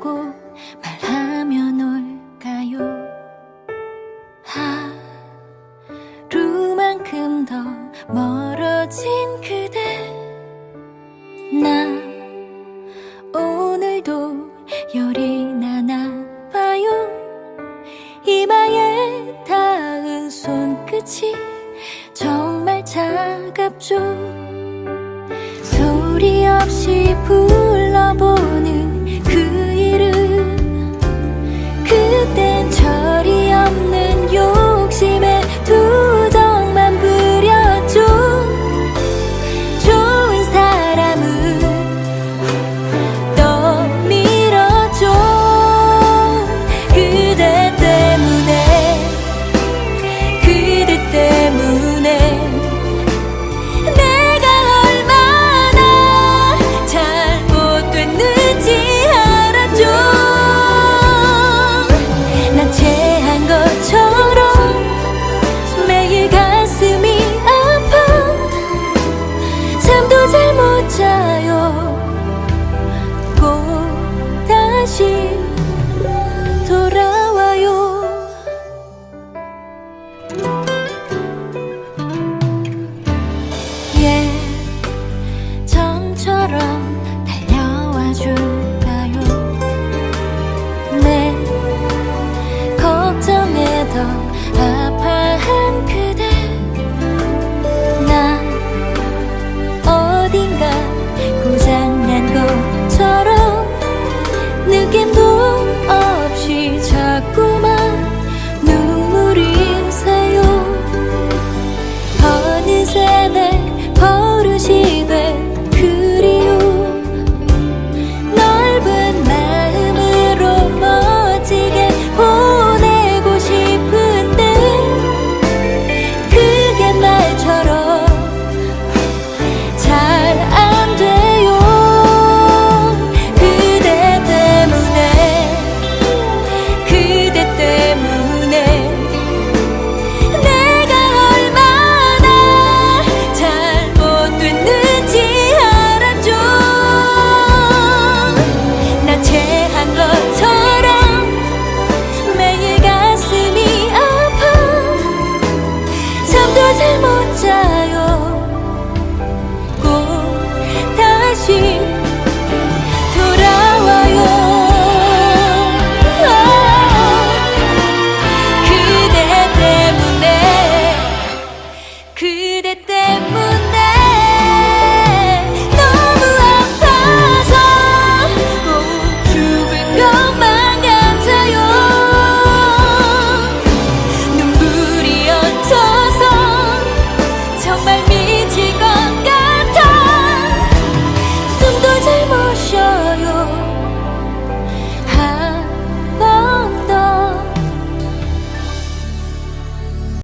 라고 말하면 올까요? 하루만큼 더 멀어진 그대. 나 오늘도 열이 나나 봐요. 이마에 닿은 손끝이 정말 차갑죠. 소리 없이 불러보는 그 오르시